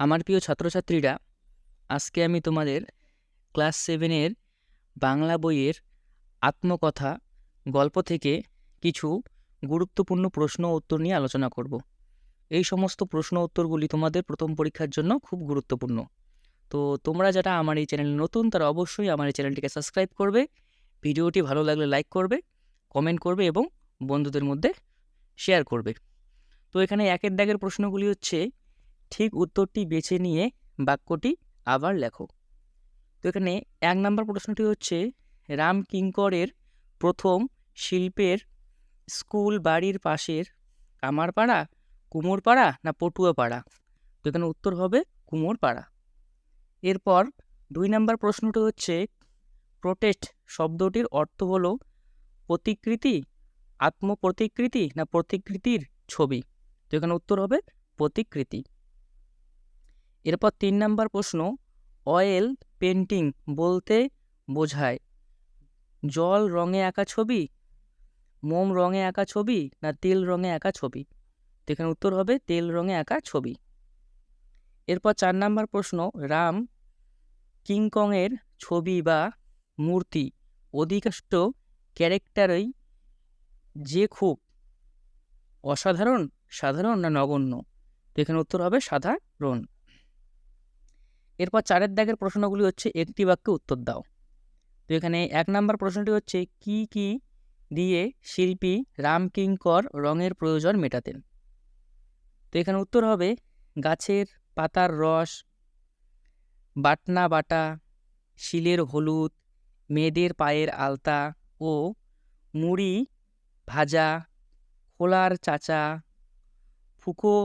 আমার প্রিয় ছাত্রছাত্রীরা, আজকে আমি তোমাদের ক্লাস সেভেনের বাংলা বইয়ের আত্মকথা গল্প থেকে কিছু গুরুত্বপূর্ণ প্রশ্ন উত্তর নিয়ে আলোচনা করব। এই সমস্ত প্রশ্ন উত্তরগুলি তোমাদের প্রথম পরীক্ষার জন্য খুব গুরুত্বপূর্ণ। তো তোমরা যারা আমার এই চ্যানেলে নতুন, তারা অবশ্যই আমার এই চ্যানেলটিকে সাবস্ক্রাইব করবে, ভিডিওটি ভালো লাগলে লাইক করবে, কমেন্ট করবে এবং বন্ধুদের মধ্যে শেয়ার করবে। তো এখানে একের দাগের প্রশ্নগুলি হচ্ছে ঠিক উত্তরটি বেছে নিয়ে বাক্যটি আবার লেখো। তো এখানে এক নম্বর প্রশ্নটি হচ্ছে, রাম কিঙ্করের প্রথম শিল্পের স্কুল বাড়ির পাশের কামারপাড়া, কুমোরপাড়া না পটুয়াপাড়া? তো এখানে উত্তর হবে কুমোরপাড়া। এরপর দুই নম্বর প্রশ্নটি হচ্ছে, প্রোটেস্ট শব্দটির অর্থ হল প্রতিকৃতি, আত্মপ্রতিকৃতি না প্রতিকৃতির ছবি? তো এখানে উত্তর হবে প্রতিকৃতি। এরপর তিন নম্বর প্রশ্ন, অয়েল পেন্টিং বলতে বোঝায়। জল রঙে আঁকা ছবি? মোম রঙে আঁকা ছবি না তেল রঙে আঁকা ছবি? তো এখানে উত্তর হবে তেল রঙে আঁকা ছবি। এরপর চার নাম্বার প্রশ্ন, রাম কিংকংয়ের ছবি বা মূর্তি অধিকাংশ ক্যারেক্টারই যে খুব অসাধারণ, সাধারণ না নগণ্য? তো এখানে উত্তর হবে সাধারণ। এরপর চারের দাগের প্রশ্নগুলি হচ্ছে একটি বাক্যে উত্তর দাও। তো এখানে এক নম্বর প্রশ্নটি হচ্ছে, কি কি দিয়ে শিল্পী রামকিঙ্কর রঙের প্রয়োজন মেটাতেন? তো এখানে উত্তর হবে, গাছের পাতার রস, বাটনা বাটা, শিলের হলুদ, মেয়েদের পায়ের আলতা ও মুড়ি ভাজা, খোলার চাচা, ফুকো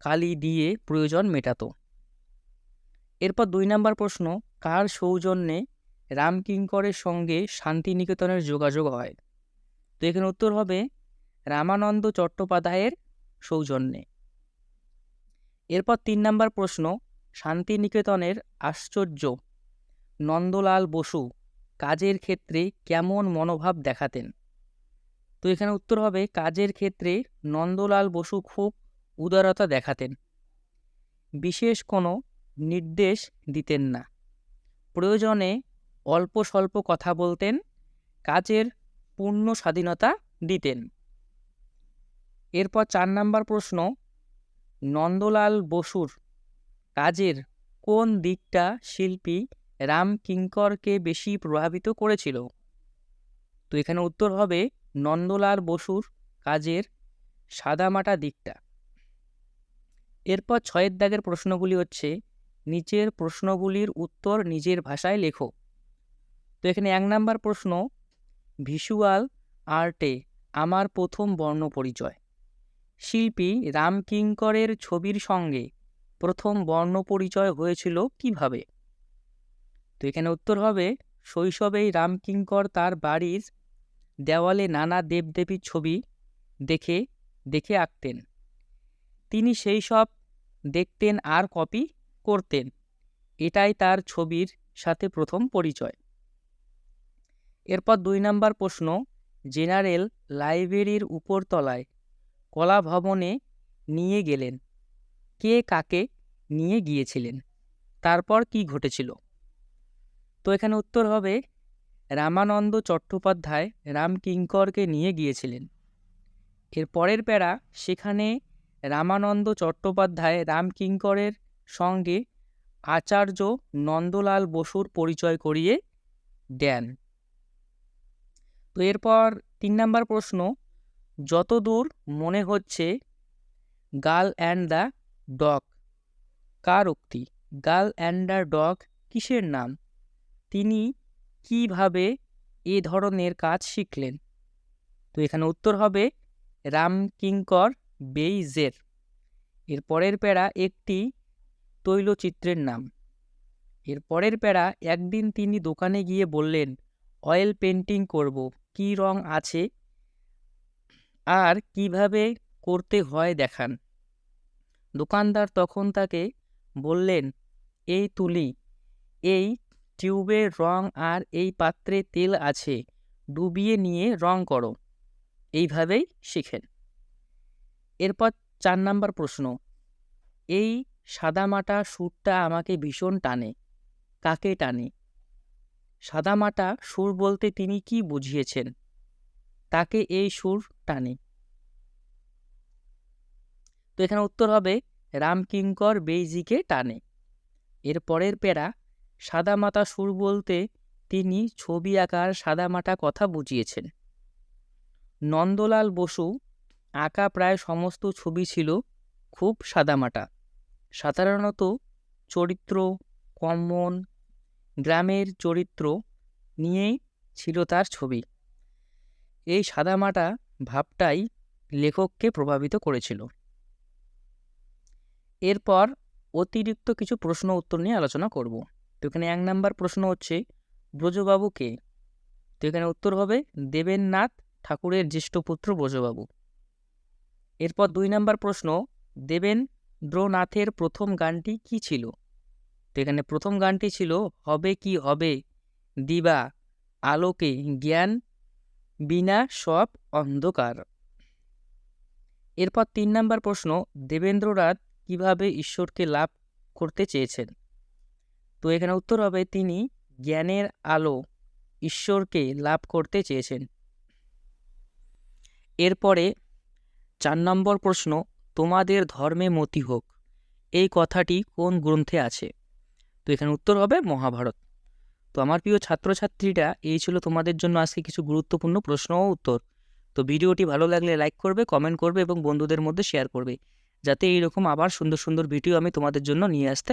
কালি দিয়ে প্রয়োজন মেটাতো। এরপর দুই নম্বর প্রশ্ন, কার সৌজন্যে রামকিঙ্করের সঙ্গে শান্তিনিকেতনের যোগাযোগ হয়? তো এখানে উত্তর হবে, রামানন্দ চট্টোপাধ্যায়ের সৌজন্যে। এরপর তিন নম্বর প্রশ্ন, শান্তিনিকেতনের আশ্চর্য নন্দলাল বসু কাজের ক্ষেত্রে কেমন মনোভাব দেখাতেন? তো এখানে উত্তর হবে, কাজের ক্ষেত্রে নন্দলাল বসু খুব উদারতা দেখাতেন। বিশেষ কোনো নির্দেশ দিতেন না। প্রয়োজনে অল্প স্বল্প কথা বলতেন, কাজের পূর্ণ স্বাধীনতা দিতেন। এরপর চার নম্বর প্রশ্ন, নন্দলাল বসুর কাজের কোন দিকটা শিল্পী রাম কিঙ্করকে বেশি প্রভাবিত করেছিল? তো এখানে উত্তর হবে নন্দলাল বসুর কাজের সাদামাটা দিকটা। এরপর ছয়ের দাগের প্রশ্নগুলি হচ্ছে নিচের প্রশ্নগুলির উত্তর নিজের ভাষায় লেখো। তো এখানে এক নাম্বার প্রশ্ন, ভিসুয়াল আর্টে আমার প্রথম বর্ণ পরিচয়। শিল্পী রামকিঙ্করের ছবির সঙ্গে প্রথম বর্ণ পরিচয় হয়েছিল কীভাবে? তো এখানে উত্তর হবে, শৈশবেই রামকিঙ্কর তার বাড়ির দেওয়ালে নানা দেবদেবীর ছবি দেখে দেখে আঁকতেন। তিনি সেই সব দেখতেন আর কপি করতেন। এটাই তার ছবির সাথে প্রথম পরিচয়। এরপর দুই নম্বর প্রশ্ন, জেনারেল লাইব্রেরির উপরতলায় কলা ভবনে নিয়ে গেলেন। কে কাকে নিয়ে গিয়েছিলেন? তারপর কি ঘটেছিল? তো এখানে উত্তর হবে, রামানন্দ চট্টোপাধ্যায় রামকিঙ্করকে নিয়ে গিয়েছিলেন। এর পরের প্যারা, সেখানে রামানন্দ চট্টোপাধ্যায় রামকিঙ্করের সঙ্গে আচার্য নন্দলাল বসুর পরিচয় করিয়ে দেন। তো এরপর তিন নম্বর প্রশ্ন, যতদূর মনে হচ্ছে গার্ল অ্যান্ড দ্য ডগ? কার উক্তি? গার্ল অ্যান্ড দ্য ডগ কিসের নাম? তিনি কীভাবে এ ধরনের কাজ শিখলেন? তো এখানে উত্তর হবে রামকিঙ্কর বেইজের। এর পরের প্যারা একটি তৈলচিত্রের নাম। এর পরের প্যারা একদিন তিনি দোকানে গিয়ে বললেন, অয়েল পেন্টিং করব, কি রং আছে? আর কীভাবে করতে হয় দেখান। দোকানদার তখন তাকে বললেন, এই তুলি, এই টিউবের রং আর এই পাত্রে তেল আছে, ডুবিয়ে নিয়ে রং করো। এইভাবেই শিখেন। এরপর চার নাম্বার প্রশ্ন, এই সাদামাটা সুরটা আমাকে ভীষণ টানে। কাকে টানে? সাদামাটা সুর বলতে তিনি কি বুঝিয়েছেন? তাকে এই সুর টানে। তো এখানে উত্তর হবে, রামকিঙ্কর বেইজিকে টানে। এর পরের প্যারা, সাদামাটা সুর বলতে তিনি ছবি আঁকার সাদামাটা কথা বুঝিয়েছেন। নন্দলাল বসু আঁকা প্রায় সমস্ত ছবি ছিল খুব সাদামাটা। সাধারণত চরিত্র কমন গ্রামের চরিত্র নিয়েই ছিল তার ছবি। এই সাদামাটা ভাবটাই লেখককে প্রভাবিত করেছিল। এরপর অতিরিক্ত কিছু প্রশ্ন উত্তর নিয়ে আলোচনা করব। তো এখানে এক নাম্বার প্রশ্ন হচ্ছে ব্রজবাবু কে তো এখানে উত্তর হবে, দেবেননাথ ঠাকুরের জ্যেষ্ঠ পুত্র ব্রজবাবু। এরপর দুই নাম্বার প্রশ্ন দেবেন্দ্রনাথের প্রথম গানটি কি ছিল? তো এখানে প্রথম গানটি ছিল, হবে কি হবে, দিবা, আলোকে জ্ঞান, বিনা সব অন্ধকার। এরপর তিন নম্বর প্রশ্ন, দেবেন্দ্রনাথ কীভাবে ঈশ্বরকে লাভ করতে চেয়েছেন? তো এখানে উত্তর হবে, তিনি জ্ঞানের আলো ঈশ্বরকে লাভ করতে চেয়েছেন। এরপরে চার নম্বর প্রশ্ন তোমাদের ধর্মে মতি হোক। এই কথাটি কোন গ্রন্থে আছে? তো এখানে উত্তর হবে মহাভারত। তো আমার প্রিয় ছাত্রছাত্রীরা, এই ছিল তোমাদের জন্য আজকে কিছু গুরুত্বপূর্ণ প্রশ্ন ও উত্তর। তো ভিডিওটি ভালো লাগলে লাইক করবে, কমেন্ট করবে এবং বন্ধুদের মধ্যে শেয়ার করবে, যাতে এইরকম আবার সুন্দর সুন্দর ভিডিও আমি তোমাদের জন্য নিয়ে আসতে